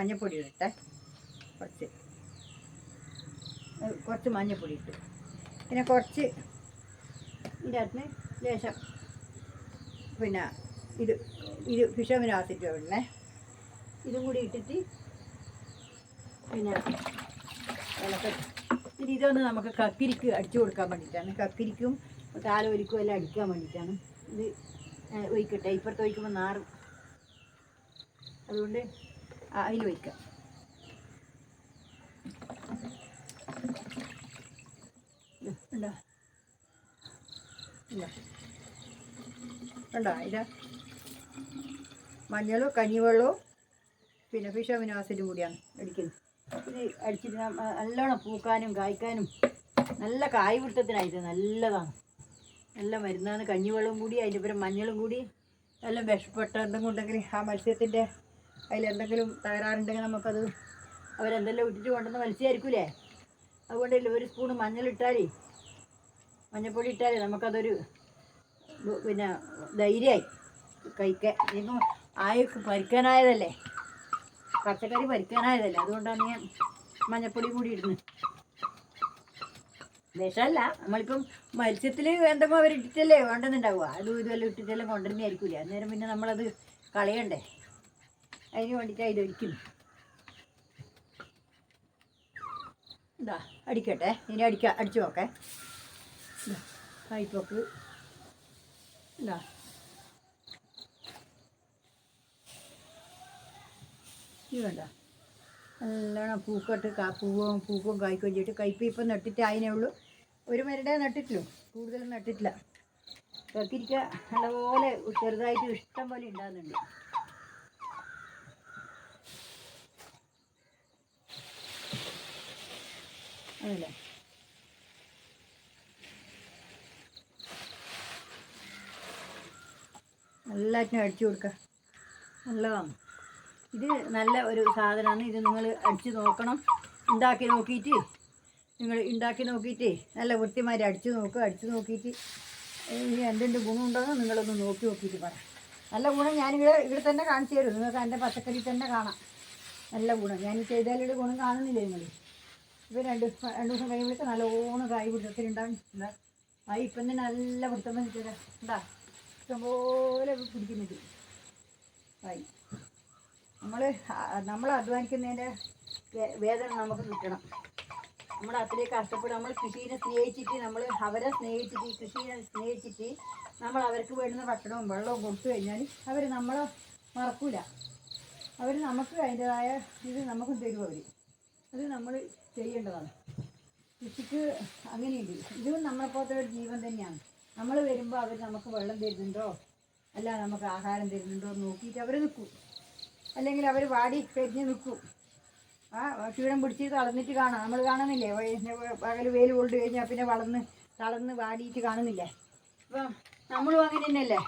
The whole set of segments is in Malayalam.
മഞ്ഞപ്പൊടി ഇടട്ടെ. കുറച്ച്. കുറച്ച് മഞ്ഞപ്പൊടി ഇട്ട്. പിന്നെ കുറച്ച് ഇതിന്റെ അകത്ത് ലേശം പിന്നെ ഇത് ഇത് ഫിഷോമിന് ഇടണേ. ഇതും കൂടി ഇട്ടിട്ട് പിന്നെ ഇളക്ക ഇനി ഇതൊന്ന് നമുക്ക് കക്കിരിക്ക് അടിച്ചു കൊടുക്കാൻ വേണ്ടിയിട്ടാണ്. കക്കിരിക്കും താലോലിക്കും എല്ലാം അടിക്കാൻ വേണ്ടിയിട്ടാണ്. ഇത് ഒഴിക്കട്ടെ. ഇപ്പുറത്ത് ഒഴിക്കുമ്പോൾ നാറും. അതുകൊണ്ട് അതിൽ വയ്ക്കുക ഉണ്ടോ? ഇല്ല മഞ്ഞളും കഞ്ഞിവെള്ളവും പിന്നെ ഫിഷോമിനോ ആസിഡും കൂടിയാണ് അടിക്കുന്നത് ഇത് അടിച്ചിട്ട് നല്ലോണം പൂക്കാനും കായ്ക്കാനും നല്ല കായ് പിടുത്തത്തിനായത് നല്ലതാണ്. നല്ല മരുന്നാണ്. കഞ്ഞിവെള്ളവും കൂടി അതിന്റെ പുറം മഞ്ഞളും കൂടി നല്ല വിഷപ്പെട്ടതും കൊണ്ടെങ്കിൽ ആ മത്സ്യത്തിന്റെ അതിലെന്തെങ്കിലും തകരാറുണ്ടെങ്കിൽ നമുക്കത് അവരെന്തെല്ലാം ഇട്ടിട്ട് കൊണ്ടുവന്ന് മത്സ്യമായിരിക്കൂലേ അതുകൊണ്ടല്ലേ ഒരു സ്പൂൺ മഞ്ഞളിട്ടാലേ മഞ്ഞൾപ്പൊടി ഇട്ടാലേ നമുക്കതൊരു പിന്നെ ധൈര്യമായി. കഴിക്കാൻ ഇന്നും ആയൊക്കെ പരിക്കാനായതല്ലേ പച്ചക്കറി പരിക്കാനായതല്ലേ അതുകൊണ്ടാണ് ഞാൻ മഞ്ഞപ്പൊടി കൂടി ഇടുന്നത്. വിഷമല്ല നമ്മളിപ്പം മത്സ്യത്തിൽ എന്തെങ്കിലും അവരിട്ടിട്ടല്ലേ വേണ്ടെന്നുണ്ടാവുക. അതും ഇതുമെല്ലാം ഇട്ടിട്ടെല്ലാം കൊണ്ടുവരുന്നതായിരിക്കില്ല അന്നേരം പിന്നെ നമ്മളത് കളയണ്ടേ? അതിന് വേണ്ടിയിട്ടാണ് അതിൽ ഒരിക്കുന്നു ഇതാ അടിക്കട്ടെ. ഇനി അടിക്കാം അടിച്ചു നോക്കേ. പൈപ്പൊക്ക് ഇതാ. ഇത് വേണ്ട നല്ലോണം പൂക്കട്ട് കാ പൂവും പൂക്കും കായ്ക്കുകയും ചെയ്തിട്ട് കയ്പ് ഇപ്പം നട്ടിട്ട് അതിനേ ഉള്ളൂ. ഒരു മരടേ നട്ടിട്ടുള്ളൂ. കൂടുതലും നട്ടിട്ടില്ല. കക്കിരിക്ക നല്ലപോലെ ചെറുതായിട്ട് ഇഷ്ടം പോലെ ഉണ്ടാകുന്നുണ്ട്. അതല്ലേ എല്ലാറ്റിനും അടിച്ചു കൊടുക്കുക നല്ലതാണ്. ഇത് നല്ല ഒരു സാധനമാണ്. ഇത് നിങ്ങൾ അടിച്ച് നോക്കണം. ഉണ്ടാക്കി നോക്കിയിട്ട് നിങ്ങൾ ഉണ്ടാക്കി നോക്കിയിട്ട് നല്ല വൃത്തിമാരി അടിച്ച് നോക്കുക അടിച്ച് നോക്കിയിട്ട്. ഇനി എന്തെന്ത് ഗുണമുണ്ടെന്ന് നിങ്ങളൊന്ന് നോക്കി നോക്കിയിട്ട് പറയാം നല്ല ഗുണം ഞാനിവിടെ ഇവിടെ തന്നെ കാണിച്ചു തരും. നിങ്ങൾക്ക് എന്റെ പച്ചക്കറി തന്നെ കാണാം. നല്ല ഗുണം. ഞാൻ ചെയ്താലൊരു ചെയ്താലും ഗുണം കാണുന്നില്ലേ നിങ്ങൾ? ഇപ്പോൾ രണ്ട് രണ്ട് ദിവസം കഴിയുമ്പോഴേക്ക് നല്ലോണം കായ് പിടുത്തത്തിലുണ്ടാവും ആ ഇപ്പം തന്നെ നല്ല പിടുത്തം വന്നിട്ടില്ല ഉണ്ടാ ഇഷ്ടംപോലെ പിടിക്കുന്നുണ്ട്. കായ്. നമ്മൾ നമ്മൾ അധ്വാനിക്കുന്നതിന്റെ വേദന നമുക്ക് കിട്ടണം. നമ്മൾ അത്രയും കഷ്ടപ്പെട്ട് നമ്മൾ കൃഷിനെ സ്നേഹിച്ചിട്ട് നമ്മൾ അവരെ സ്നേഹിച്ചിട്ട് കൃഷിനെ സ്നേഹിച്ചിട്ട് നമ്മൾ അവർക്ക് വേണ്ടുന്ന ഭക്ഷണവും വെള്ളവും കൊടുത്തു കഴിഞ്ഞാൽ അവർ നമ്മളെ മറക്കൂല. അവർ നമുക്ക് അതിന്റെതായ ഇത് നമുക്കും തരും അവർ അത് നമ്മൾ ചെയ്യേണ്ടതാണ്. കൃഷിക്ക് അങ്ങനെയുണ്ട് ഇതും നമ്മളെപ്പോലത്തെ ഒരു ജീവൻ തന്നെയാണ്. നമ്മൾ വരുമ്പോൾ അവർ നമുക്ക് വെള്ളം തരുന്നുണ്ടോ? അല്ല നമുക്ക് ആഹാരം തരുന്നുണ്ടോ നോക്കിയിട്ട് അവർ നിൽക്കും അല്ലെങ്കിൽ അവർ വാടി പെരിഞ്ഞ് നിൽക്കും ആ ക്ഷീണം പിടിച്ച് തളർന്നിട്ട് കാണാം. നമ്മൾ കാണുന്നില്ലേ? പകൽ വെയിൽ കൊണ്ടു കഴിഞ്ഞാൽ പിന്നെ വളർന്ന് തളർന്ന് വാടിയിട്ട് കാണുന്നില്ലേ? അപ്പം നമ്മളും അങ്ങനെ തന്നെയല്ലേ?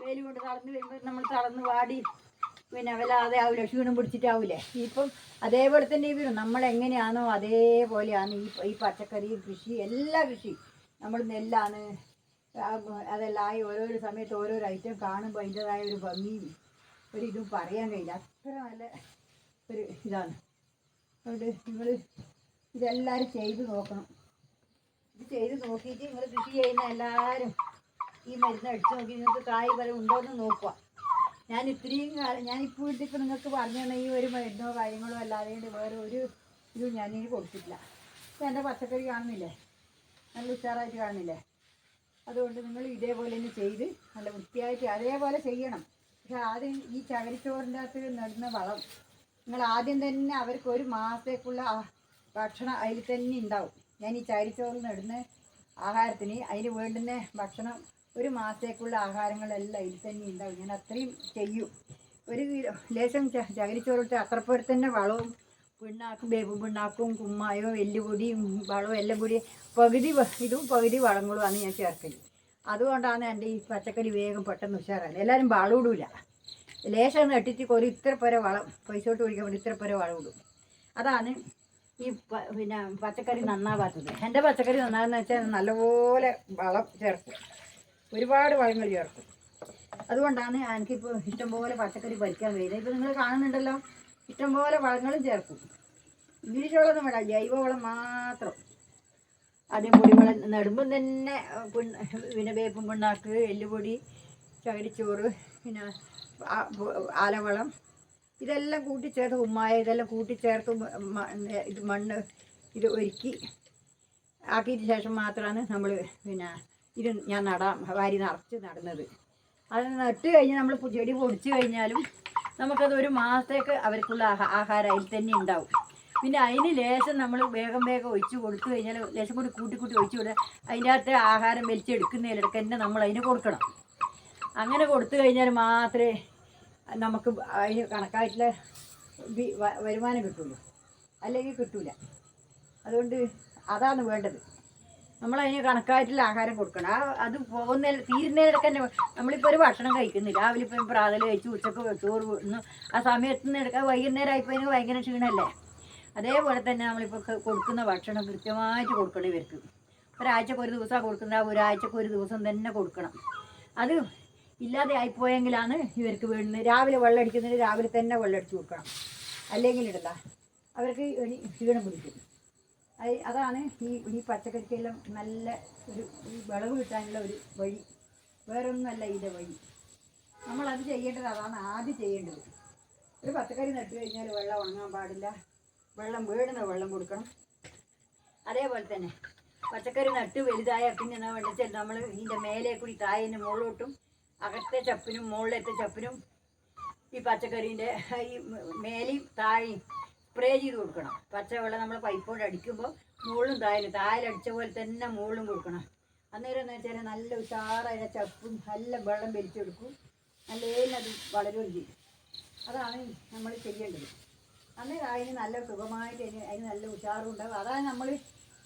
വെയിൽ കൊണ്ട് തളർന്ന് വരുമ്പോൾ നമ്മൾ തളർന്ന് വാടി പിന്നെ വല്ലാതെ ആവില്ല ക്ഷീണം പിടിച്ചിട്ടാവില്ലേ. ഇപ്പം അതേപോലെ തന്നെ ഇവരും. നമ്മൾ എങ്ങനെയാണോ അതേപോലെയാണ് ഈ ഈ പച്ചക്കറി കൃഷി എല്ലാ കൃഷി. നമ്മൾ നെല്ലാണ്. അതെല്ലാം ഓരോരോ സമയത്ത് ഓരോരോ ഐറ്റം കാണുമ്പോൾ അതിന്റെതായ ഒരു ഭംഗിയും ഒരു ഇതും പറയാൻ കഴിയില്ല. അത്ര നല്ല ഒരു ഇതാണ്. അതുകൊണ്ട് നിങ്ങൾ ഇതെല്ലാവരും ചെയ്ത് നോക്കണം. ഇത് ചെയ്ത് നോക്കിയിട്ട് നിങ്ങൾ കൃഷി ചെയ്യുന്ന എല്ലാവരും ഈ മരുന്ന് അടിച്ച് നോക്കി നിങ്ങൾക്ക് കായ് ഫലം ഉണ്ടോയെന്ന് നോക്കുക. ഞാൻ ഇത്രയും കാലം ഞാനിപ്പോൾ ഇപ്പോഴത്തേക്ക് നിങ്ങൾക്ക് പറഞ്ഞു തന്ന ഈ ഒരു മരുന്നോ കാര്യങ്ങളോ അല്ലാതെ വേറെ ഒരു ഇതും ഞാനിനി കൊടുത്തിട്ടില്ല. ഇപ്പം എന്റെ പച്ചക്കറി കാണുന്നില്ലേ? നല്ല ഉഷാറായിട്ട് കാണുന്നില്ലേ? അതുകൊണ്ട് നിങ്ങൾ ഇതേപോലെ തന്നെ ചെയ്ത് നല്ല വൃത്തിയായിട്ട് അതേപോലെ ചെയ്യണം. പക്ഷെ ആദ്യം ഈ ചകരിച്ചോറിന്റെ അകത്ത് നടുന്ന വളം നിങ്ങൾ ആദ്യം തന്നെ അവർക്ക് ഒരു മാസത്തേക്കുള്ള ഭക്ഷണം അതിൽ തന്നെ ഉണ്ടാവും. ഞാൻ ഈ ചകരിച്ചോറിൽ നടുന്ന ആഹാരത്തിന് അതിന് വേണ്ടുന്ന ഭക്ഷണം ഒരു മാസത്തേക്കുള്ള ആഹാരങ്ങളെല്ലാം ഇതിൽ തന്നെ ഉണ്ടാവും. ഞാൻ അത്രയും ചെയ്യും. ഒരു ലേശം ചകിരിച്ചോറിട്ട് അത്രപ്പേർ തന്നെ വളവും പിണ്ണാക്കും വേപ്പ് പിണ്ണാക്കും കുമ്മായോ എല്ലുപൊടിയും വളവും എല്ലാം കൂടി പകുതി ഇതും പകുതി വളങ്ങളുമാണ് ഞാൻ ചേർക്കൽ. അതുകൊണ്ടാണ് എന്റെ ഈ പച്ചക്കറി വേഗം പെട്ടെന്ന് ഉഷാറാണ് എല്ലാവരും വളം ഇടൂല. ലേശം നട്ടിട്ട് ഒരു ഇത്ര പേര വളം പൈസ തൊട്ട് കുടിക്കാൻ വേണ്ടി ഇത്ര പേര വളം ഇടും. അതാണ് ഈ പിന്നെ പച്ചക്കറി നന്നാവാത്തത്. എന്റെ പച്ചക്കറി നന്നാകുന്ന വെച്ചാൽ നല്ലപോലെ വളം ചേർക്കും. ഒരുപാട് വളങ്ങൾ ചേർക്കും. അതുകൊണ്ടാണ് എനിക്കിപ്പോൾ ഇഷ്ടംപോലെ പച്ചക്കറി പരിക്കാൻ വരുന്നത് ഇപ്പോൾ നിങ്ങൾ കാണുന്നുണ്ടല്ലോ ഇഷ്ടംപോലെ വളങ്ങളും ചേർക്കും. ഇംഗ്ലീഷ് വളമൊന്നും വേണ്ട ജൈവവളം മാത്രം. ആദ്യം പൊടിവളം നടുമ്പം തന്നെ പിന്നെ വേപ്പും പിണ്ണാക്ക് എല്ലുപൊടി ചകിരിച്ചോറ് പിന്നെ ആലവളം. ഇതെല്ലാം കൂട്ടിച്ചേർത്ത് ഉമ്മായ ഇതെല്ലാം കൂട്ടിച്ചേർത്ത് ഇത് മണ്ണ് ഇത് ഒരുക്കി. ആക്കിയതിന് ശേഷം മാത്രമാണ് നമ്മൾ പിന്നെ ഇത് ഞാൻ നടാൻ വാരി നിറച്ച് നടുന്നത്. അത് നട്ട് കഴിഞ്ഞ് നമ്മൾ ചെടി പൊടിച്ച് കഴിഞ്ഞാലും നമുക്കത് ഒരു മാസത്തേക്ക് അവർക്കുള്ള ആഹാരം അതിൽ തന്നെ ഉണ്ടാവും. പിന്നെ അതിന് ലേശം നമ്മൾ വേഗം വേഗം ഒഴിച്ച് കൊടുത്തു കഴിഞ്ഞാൽ ലേശം കൂടി കൂട്ടി കൂട്ടി ഒഴിച്ച് കൊടുക്കുക അതിന്റെ അകത്തെ ആഹാരം വലിച്ചെടുക്കുന്നതിലിടക്ക് തന്നെ നമ്മൾ അതിന് കൊടുക്കണം. അങ്ങനെ കൊടുത്തു കഴിഞ്ഞാൽ മാത്രമേ നമുക്ക് അതിന് കണക്കായിട്ടുള്ള വരുമാനം കിട്ടുള്ളൂ. അല്ലെങ്കിൽ കിട്ടൂല. അതുകൊണ്ട് അതാണ് വേണ്ടത്. നമ്മൾ അതിന് കണക്കായിട്ടുള്ള ആഹാരം കൊടുക്കണം. ആ അത് പോകുന്ന തീരുന്നതിലൊക്കെ തന്നെ നമ്മളിപ്പോൾ ഒരു ഭക്ഷണം കഴിക്കുന്നില്ല. രാവിലെ ഇപ്പം പ്രാതൽ കഴിച്ചു ഉച്ചയ്ക്ക് ചോറ് വിടുന്നു ആ സമയത്ത് നിന്ന് എടുക്കാൻ വൈകുന്നേരം ആയിപ്പോൾ ഭയങ്കര ക്ഷീണമല്ലേ അതേപോലെ തന്നെ നമ്മളിപ്പോൾ കൊടുക്കുന്ന ഭക്ഷണം കൃത്യമായിട്ട് കൊടുക്കണം ഇവർക്ക്. ഒരാഴ്ചക്ക് ഒരു ദിവസമാണ് കൊടുക്കുന്നത്. ഒരാഴ്ചക്ക് ഒരു ദിവസം തന്നെ കൊടുക്കണം. അത് ഇല്ലാതെ ആയിപ്പോയെങ്കിലാണ് ഇവർക്ക് വീഴുന്നത് രാവിലെ വെള്ളം അടിക്കുന്നത് രാവിലെ തന്നെ വെള്ളം അടിച്ച് കൊടുക്കണം. അല്ലെങ്കിൽ ഇടല്ല അവർക്ക് ക്ഷീണം പിടിക്കും. അതാണ് ഈ ഈ പച്ചക്കറിക്കെല്ലാം നല്ല ഒരു വിളവ് കിട്ടാനുള്ള ഒരു വഴി. വേറൊന്നുമല്ല ഇതിന്റെ വഴി. നമ്മളത് ചെയ്യേണ്ടത് അതാണ് ആദ്യം ചെയ്യേണ്ടത്. ഒരു പച്ചക്കറി നട്ടു കഴിഞ്ഞാൽ വെള്ളം ഉണങ്ങാൻ പാടില്ല. വെള്ളം വീടുന്ന വെള്ളം കൊടുക്കണം. അതേപോലെ തന്നെ പച്ചക്കറി നട്ട് വലുതായ പിന്നെ എന്നാ വേണ്ടത് നമ്മൾ ഇതിന്റെ മേലെ കൂടി തായതിന്റെ മുകളിലോട്ടും അകത്തെ ചപ്പിനും മുകളിലത്തെ ചപ്പിനും ഈ പച്ചക്കറീന്റെ ഈ മേലെയും താഴെയും സ്പ്രേ ചെയ്ത് കൊടുക്കണം. പച്ചവെള്ളം നമ്മൾ പൈപ്പോട് അടിക്കുമ്പോൾ മുകളിലും താഴെ അടിച്ച പോലെ തന്നെ മുകളിലും കൊടുക്കണം. അന്നേരം എന്ന് വെച്ചാൽ നല്ല ഉഷാറായ ചപ്പും നല്ല വെള്ളം വലിച്ചെടുക്കും. നല്ല അത് വളരുകയും ചെയ്യും. അതാണ് നമ്മൾ ചെയ്യേണ്ടത്. അന്നേരം അതിന് നല്ല സുഖമായിട്ട് അതിന് നല്ല ഉഷാറും ഉണ്ടാകും അതാണ് നമ്മൾ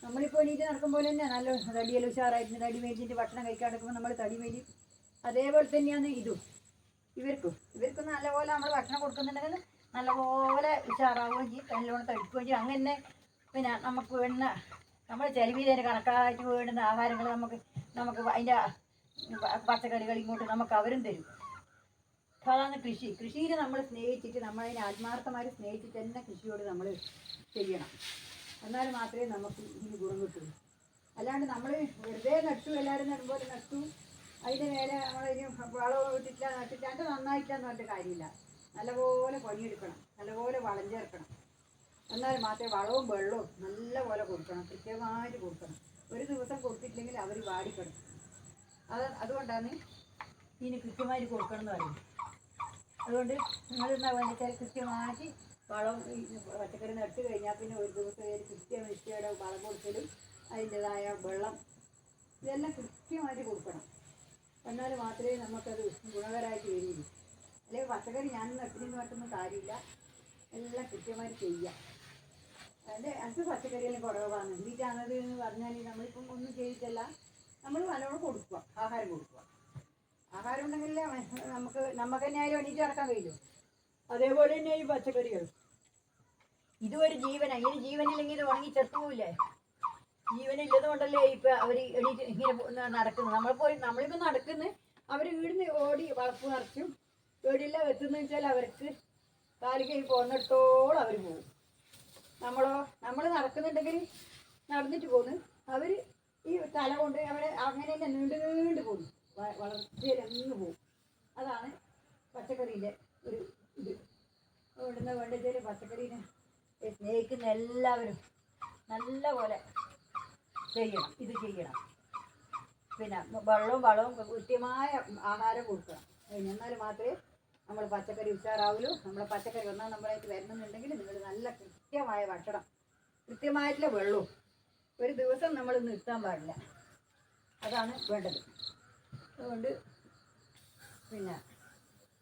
നമ്മളിപ്പോൾ നീറ്റ് നടക്കുമ്പോൾ തന്നെ നല്ല തടിയൽ ഉഷാറായിട്ട് തടി മേടിച്ചിട്ട് ഭക്ഷണം കഴിക്കാൻ എടുക്കുമ്പോൾ നമ്മൾ തടി മേടി അതേപോലെ തന്നെയാണ് ഇതും. ഇവർക്കും. ഇവർക്കും നല്ലപോലെ നമ്മൾ ഭക്ഷണം കൊടുക്കുന്നുണ്ടെങ്കിൽ നല്ലപോലെ ഉഷാറാവുകയും ചെയ്യും. നല്ലോണം തടിക്കുകയും ചെയ്യും. അങ്ങനെ പിന്നെ നമുക്ക് വേണ്ട നമ്മൾ ചെലവിലേന് കണക്കായിട്ട് വേണ്ടുന്ന ആഹാരങ്ങൾ നമുക്ക് നമുക്ക് അതിന്റെ പച്ചക്കറികൾ ഇങ്ങോട്ട് നമുക്ക് അവരും തരും. അപ്പോൾ അതാണ് കൃഷി. കൃഷിയിൽ നമ്മൾ സ്നേഹിച്ചിട്ട് നമ്മളതിനെ ആത്മാർത്ഥമായി സ്നേഹിച്ചിട്ട് തന്നെ കൃഷിയോട് നമ്മൾ ചെയ്യണം. എന്നാൽ മാത്രമേ നമുക്ക് ഇതിന് ഗുണം കിട്ടുള്ളൂ. അല്ലാണ്ട് നമ്മൾ വെറുതെ നട്ടു എല്ലാവരും നടുമ്പോൾ നട്ടു അതിന്റെ മേലെ നമ്മളതിന് വളവും ഇട്ടിട്ടില്ല നട്ടിട്ടാണ്ട് അത് നന്നായിട്ടില്ല എന്ന് പറഞ്ഞിട്ട് കാര്യമില്ല. നല്ലപോലെ പണിയെടുക്കണം നല്ലപോലെ വളം എന്നാൽ മാത്രമേ വളവും വെള്ളവും നല്ലപോലെ കൊടുക്കണം കൃത്യമായിട്ട് കൊടുക്കണം. ഒരു ദിവസം കൊടുത്തിട്ടില്ലെങ്കിൽ അവർ വാടിപ്പെടും അത് അതുകൊണ്ടാണ് ഇതിന് കൃത്യമായിട്ട് കൊടുക്കണം എന്ന് പറയുന്നത്. അതുകൊണ്ട് നിങ്ങൾ എന്താ വേണ്ടിച്ചാൽ കൃത്യമായിട്ട് വളം പച്ചക്കറി നട്ട് കഴിഞ്ഞാൽ പിന്നെ ഒരു ദിവസം ഒരു കൃത്യം നിശ്ചയുടെ വളം കൊടുക്കലും അതിന്റെതായ വെള്ളം ഇതെല്ലാം കൃത്യമായിട്ട് കൊടുക്കണം. എന്നാൽ മാത്രമേ നമുക്കത് ഗുണകരമായിട്ട് വരികയുള്ളൂ. അല്ലെങ്കിൽ പച്ചക്കറി ഞാൻ നട്ടിന് നട്ടുന്ന കാര്യമില്ല. എല്ലാം കൃത്യമായിട്ട് ചെയ്യാം. അതിന്റെ എനിക്ക് പച്ചക്കറിയെല്ലാം കുറവാണ്. എന്തിട്ടാണത് എന്ന് പറഞ്ഞാൽ നമ്മളിപ്പം ഒന്നും ചെയ്തിട്ടല്ല. നമ്മൾ നല്ലോണം കൊടുക്കുക ആഹാരം കൊടുക്കുക. ആഹാരം ഉണ്ടെങ്കിലേ നമുക്ക് നമുക്ക് തന്നെ ആയാലും എണീറ്റ് നടക്കാൻ കഴിയുമോ അതേപോലെ തന്നെ ഈ പച്ചക്കറികൾ ഇതും ഒരു ജീവനാണ് ഇങ്ങനെ ജീവനില്ലെങ്കിൽ ഇത് ഉണങ്ങി ചത്തുപോയില്ലേ ജീവനില്ലത് കൊണ്ടല്ലേ ഇപ്പൊ അവർ എണീറ്റ് ഇങ്ങനെ നടക്കുന്നത്? നമ്മളിപ്പോൾ പോയി നമ്മളിപ്പോ നടക്കുന്നു അവർ വീടിന് ഓടി വളപ്പ് നിറച്ചും. വീടില്ല എത്തുന്ന വെച്ചാൽ അവർക്ക് കാൽ കൈ പോകുന്നിടത്തോളം അവർ പോകും. നമ്മളോ നമ്മൾ നടക്കുന്നുണ്ടെങ്കിൽ നടന്നിട്ട് പോകുന്നു. അവർ ഈ തല കൊണ്ട് അവരെ അങ്ങനെ തന്നെ നീണ്ടു നീണ്ടു പോകും വ- വളർച്ചയിൽ അങ്ങ് പോകും. അതാണ് പച്ചക്കറിയിലെ ഒരു ഇത്. ഇവിടുന്ന് വേണ്ടത് പച്ചക്കറീനെ സ്നേഹിക്കുന്ന എല്ലാവരും നല്ല പോലെ ചെയ്യണം. ഇത് ചെയ്യണം. പിന്നെ വെള്ളവും വളവും കൃത്യമായ ആഹാരം കൊടുക്കണം. എന്നാൽ മാത്രമേ നമ്മൾ പച്ചക്കറി ഉഷാറാവുള്ളൂ നമ്മൾ പച്ചക്കറി ഒന്നാം നമ്മളായിട്ട് വരണമെന്നുണ്ടെങ്കിൽ നിങ്ങൾ നല്ല കൃത്യമായ ഭക്ഷണം കൃത്യമായിട്ടുള്ള വെള്ളവും ഒരു ദിവസം നമ്മൾ നിർത്താൻ പാടില്ല. അതാണ് വേണ്ടത്. അതുകൊണ്ട് പിന്നെ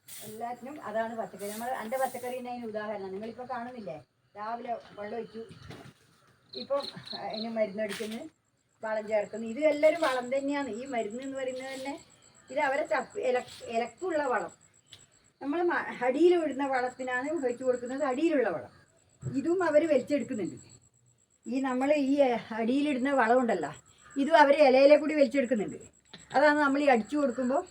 എല്ലാത്തിനും അതാണ് പച്ചക്കറി. നമ്മൾ എന്റെ പച്ചക്കറി അതിന് ഉദാഹരണം. നിങ്ങളിപ്പോൾ കാണുന്നില്ലേ? രാവിലെ വെള്ളം ഒഴിച്ചു. ഇപ്പം അതിന് മരുന്നടിക്കുന്നു വളം ചേർക്കുന്നു. ഇത് എല്ലാവരും വളം തന്നെയാണ്. ഈ മരുന്ന് എന്ന് പറയുന്നത് തന്നെ ഇത് അവരെ ചപ്പ് ഇല ഇലക്കുള്ള വളം. നമ്മൾ അടിയിൽ വിടുന്ന വളത്തിനാണ് വെച്ച് കൊടുക്കുന്നത് അടിയിലുള്ള വളം. ഇതും അവർ വലിച്ചെടുക്കുന്നുണ്ട്. ഈ നമ്മൾ ഈ അടിയിലിടുന്ന വളമുണ്ടല്ലോ ഇതും അവർ ഇലയിലെ കൂടി വലിച്ചെടുക്കുന്നുണ്ട്. അതാണ് നമ്മൾ ഈ അടിച്ചു കൊടുക്കുമ്പോൾ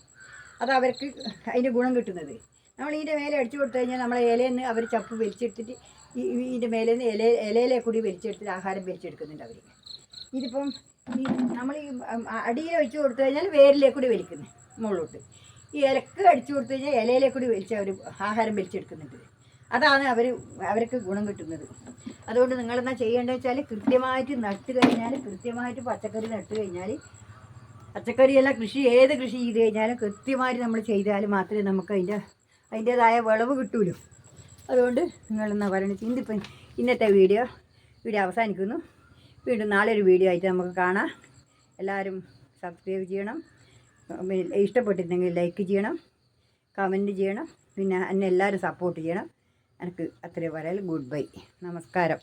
അത് അവർക്ക് അതിന്റെ ഗുണം കിട്ടുന്നത്. നമ്മൾ ഇതിന്റെ മേലെ അടിച്ചു കൊടുത്തു കഴിഞ്ഞാൽ നമ്മളെ ഇലയിൽ അവർ ചപ്പ് വലിച്ചെടുത്തിട്ട് ഈ ഇതിന്റെ മേലെ നിന്ന് ഇല ഇലയിലെ കൂടി വലിച്ചെടുത്തിട്ട് ആഹാരം വലിച്ചെടുക്കുന്നുണ്ട് അവർ ഇതിപ്പം നമ്മൾ ഈ അടിയിൽ വെച്ച് കൊടുത്തു കഴിഞ്ഞാൽ വേരിലെ കൂടി വലിക്കുന്നു മുകളിലോട്ട്. ഈ ഇലക്ക് അടിച്ചു കൊടുത്തു കഴിഞ്ഞാൽ ഇലയിലെ കൂടി വലിച്ച് അവർ ആഹാരം വലിച്ചെടുക്കുന്നുണ്ട്. അതാണ് അവർ അവർക്ക് ഗുണം കിട്ടുന്നത്. അതുകൊണ്ട് നിങ്ങളെന്താ ചെയ്യേണ്ടത് വെച്ചാൽ കൃത്യമായിട്ട് നട്ട് കഴിഞ്ഞാൽ കൃത്യമായിട്ട് പച്ചക്കറി നട്ട് കഴിഞ്ഞാൽ പച്ചക്കറിയല്ല കൃഷി ഏത് കൃഷി ചെയ്ത് കഴിഞ്ഞാലും കൃത്യമായിട്ട് നമ്മൾ ചെയ്താൽ മാത്രമേ നമുക്ക് അതിന്റെ അതിന്റേതായ വിളവ് കിട്ടൂലൂ. അതുകൊണ്ട് നിങ്ങളെന്നാ പറയണത് ഇന്നിപ്പം ഇന്നത്തെ വീഡിയോ വീഡിയോ അവസാനിക്കുന്നു. വീണ്ടും നാളെ ഒരു വീഡിയോ ആയിട്ട് നമുക്ക് കാണാം. എല്ലാവരും സബ്സ്ക്രൈബ് ചെയ്യണം. പിന്നെ ഇഷ്ടപ്പെട്ടിട്ടുണ്ടെങ്കിൽ ലൈക്ക് ചെയ്യണം കമന്റ് ചെയ്യണം പിന്നെ എന്നെ എല്ലാവരും സപ്പോർട്ട് ചെയ്യണം. എനിക്ക് അത്രയും പറയാൻ ഗുഡ് ബൈ നമസ്കാരം.